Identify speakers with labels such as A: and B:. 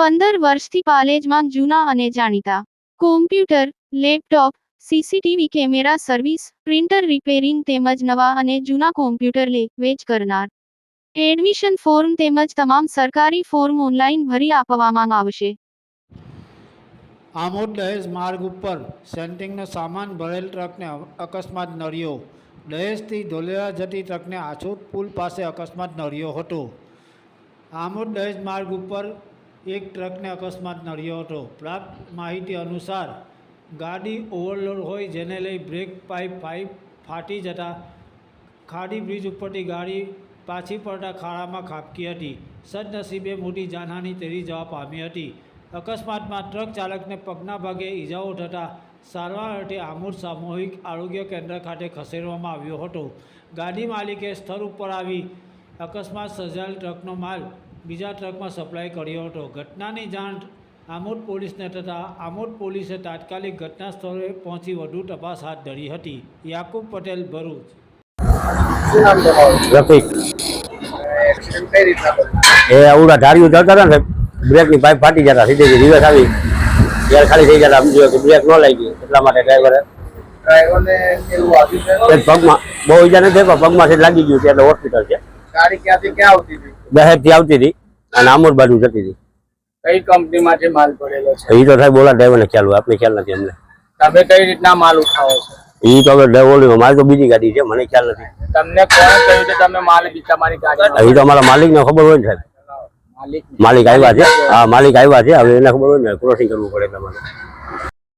A: પંદર વર્ષથી પાલેજમાં જૂના અને જાણીતા. Computer laptop CCTV camera service printer repairing તેમજ નવા અને જૂના કોમ્પ્યુટર લે, વેચ કરનાર. એડમિશન ફોર્મ તેમજ તમામ સરકારી ફોર્મ ઓનલાઈન ભરી આપવામાં આવશે.
B: આમોદ દહેજ માર્ગ ઉપર સેન્ટિંગનો સામાન ભરેલ ટ્રકને અકસ્માત નડ્યો. દહેજથી ધોલેરા જતી ટ્રકને આછોદ પુલ પાસે અકસ્માત નડ્યો હતો. આમોદ દહેજ માર્ગ ઉપર એક ટ્રકને અકસ્માત નડ્યો હતો. પ્રાપ્ત માહિતી અનુસાર, ગાડી ઓવરલોડ હોય જેને લઈ બ્રેક પાઇપ પાઇપ ફાટી જતા ખાડી બ્રિજ ઉપરથી ગાડી પાછી પડતા ખાડામાં ખાબકી હતી. સદનસીબે મોટી જાનહાની તેરી જવા પામી હતી. અકસ્માતમાં ટ્રક ચાલકને પગના ભાગે ઈજાઓ થતાં સારવાર અર્થે આમૂર સામૂહિક આરોગ્ય કેન્દ્ર ખાતે ખસેડવામાં આવ્યો હતો. ગાડી માલિકે સ્થળ ઉપર આવી અકસ્માત સર્જાયેલ ટ્રકનો માલ બીજા ટ્રકમાં સપ્લાય કર્યો હતો. ઘટનાની જાણ આમોદ પોલીસને થતાં આમોદ પોલીસે તાત્કાલિક ઘટના સ્થળે પહોંચી વધુ તપાસ હાથ ધરી હતી. યાકુબ પટેલ ભરૂચ.
C: રફીક. એ આવડા ધારીઓ જતા હતા ને બ્રેકની પાઇપ ફાટી જતા સીધી રિવર્સ આવી. ત્યારે ખાલી થઈ જતા સમજ્યો કે બ્રેક ન લાગી. એટલા માટે ડ્રાઈવરે પગમાં બહુ ઈજા નથી પણ પગમાં લાગી ગયું છે. એટલે હોસ્પિટલ છે.
D: ગાડી ક્યાંથી ક્યાં આવતી હતી?
C: દહેજથી આવતી હતી અને આમોદ બાજુ જતી હતી.
D: કઈ કંપનીમાંથી માલ પડેલો છે?
C: એ તો સાહેબ બોલા ડ્રાઈવરને ખ્યાલ હોય આપણે ખ્યાલ નથી અમને
D: તમે કઈ રીતના માલ ઉઠાવો છો?
C: એ તો હવે ડ્રાઈવર મારી તો બીજી ગાડી છે મને ખ્યાલ નથી.
D: તમને કોણ કહ્યું કે તમે માલ બીજા મારી ગાડી
C: એ તો અમારા માલિકને ખબર હોય ને સાહેબ.
D: માલિક.
C: માલિક આવ્યા છે હા માલિક આવ્યા છે હવે એને ખબર હોય ને ક્રોસિંગ કરવું પડે તમારે.